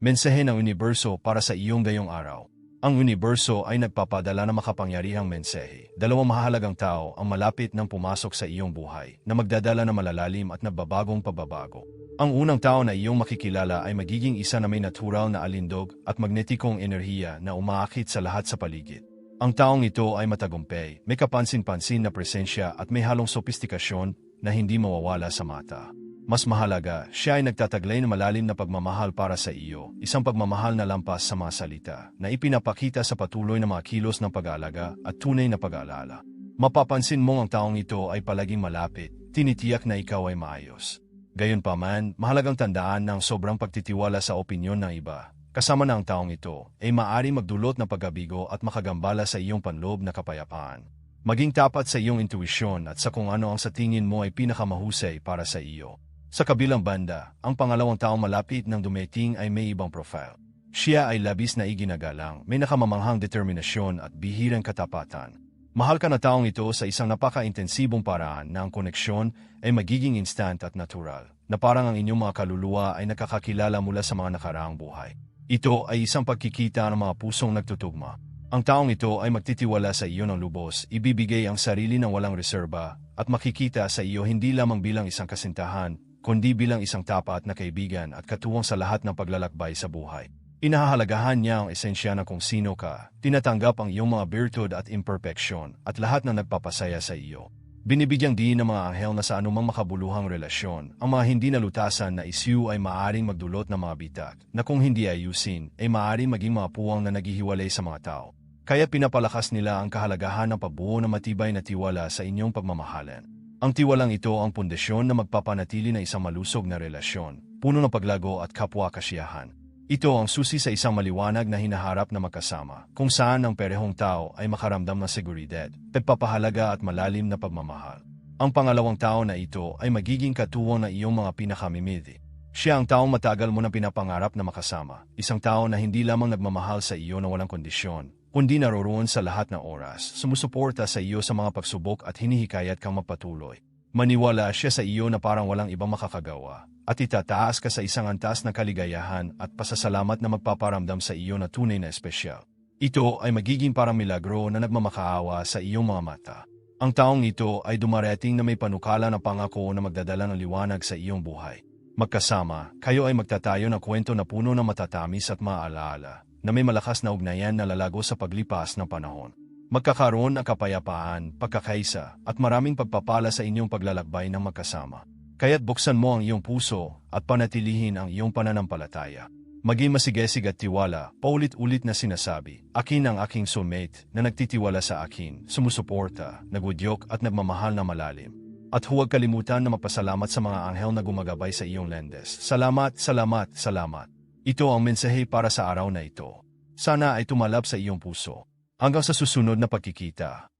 Mensahe ng universo para sa iyong gayong araw. Ang universo ay nagpapadala ng makapangyarihang mensahe. Dalawang mahalagang tao ang malapit ng pumasok sa iyong buhay na magdadala ng malalalim at nagbabagong pagbabago. Ang unang tao na iyong makikilala ay magiging isa na may natural na alindog at magnetikong enerhiya na umaakit sa lahat sa paligid. Ang taong ito ay matagumpay, may kapansin-pansin na presensya at may halong sopistikasyon na hindi mawawala sa mata. Mas mahalaga, siya ay nagtataglay ng malalim na pagmamahal para sa iyo, isang pagmamahal na lampas sa mga salita, na ipinapakita sa patuloy na mga kilos ng pag-aalaga at tunay na pag-aalala. Mapapansin mo ang taong ito ay palaging malapit, tinitiyak na ikaw ay maayos. Gayunpaman, mahalagang tandaan ng sobrang pagtitiwala sa opinyon ng iba, kasama na ang taong ito, ay maari magdulot ng paggabigo at makagambala sa iyong panloob na kapayapaan. Maging tapat sa iyong intuisyon at sa kung ano ang sa tingin mo ay pinakamahusay para sa iyo. Sa kabilang banda, ang pangalawang taong malapit ng dumating ay may ibang profile. Siya ay labis na iginagalang, may nakamamanghang determinasyon at bihirang katapatan. Mahal ka na taong ito sa isang napaka-intensibong paraan na ang koneksyon ay magiging instant at natural, na parang ang inyong mga kaluluwa ay nakakakilala mula sa mga nakaraang buhay. Ito ay isang pagkikita ng mga pusong nagtutugma. Ang taong ito ay magtitiwala sa iyo ng lubos, ibibigay ang sarili ng walang reserba, at makikita sa iyo hindi lamang bilang isang kasintahan, kundi bilang isang tapat na kaibigan at katuwang sa lahat ng paglalakbay sa buhay. Inahahalagahan niya ang esensya ng kung sino ka, tinatanggap ang iyong mga virtud at imperfeksyon at lahat na nagpapasaya sa iyo. Binibigyang din ng mga anghel na sa anumang makabuluhang relasyon, ang mga hindi nalutasan na isyu ay maaring magdulot ng mga bitak, na kung hindi ayusin, ay maaring maging mga puwang na naghihiwalay sa mga tao. Kaya pinapalakas nila ang kahalagahan ng pabuo na matibay na tiwala sa inyong pagmamahalan. Ang tiwalang ito ang pundasyon na magpapanatili na isang malusog na relasyon, puno ng paglago at kapwa-kasiyahan. Ito ang susi sa isang maliwanag na hinaharap na magkasama, kung saan ang perehong tao ay makaramdam ng seguridad, pagpapahalaga at malalim na pagmamahal. Ang pangalawang tao na ito ay magiging katuwang na iyong mga pinakamimidi. Siya ang taong matagal mo na pinapangarap na makasama, isang tao na hindi lamang nagmamahal sa iyo na walang kondisyon, kundi naroroon sa lahat ng oras, sumusuporta sa iyo sa mga pagsubok at hinihikayat kang magpatuloy. Maniwala siya sa iyo na parang walang ibang makakagawa, at itataas ka sa isang antas ng kaligayahan at pasasalamat na magpaparamdam sa iyo na tunay na espesyal. Ito ay magiging parang milagro na nagmamakaawa sa iyong mga mata. Ang taong ito ay dumarating na may panukala na pangako na magdadala ng liwanag sa iyong buhay. Magkasama, kayo ay magtatayo ng kwento na puno ng matatamis at maaalaala na may malakas na ugnayan na lalago sa paglipas ng panahon. Magkakaroon ng kapayapaan, pagkakaisa, at maraming pagpapala sa inyong paglalakbay ng magkasama. Kaya't buksan mo ang iyong puso at panatilihin ang iyong pananampalataya. Maging masigesig at tiwala, paulit-ulit na sinasabi, akin ang aking soulmate na nagtitiwala sa akin, sumusuporta, nagudyok at nagmamahal na malalim. At huwag kalimutan na magpasalamat sa mga anghel na gumagabay sa iyong lendes. Salamat, salamat, salamat. Ito ang mensahe para sa araw na ito. Sana ay tumalab sa iyong puso. Hanggang sa susunod na pagkikita.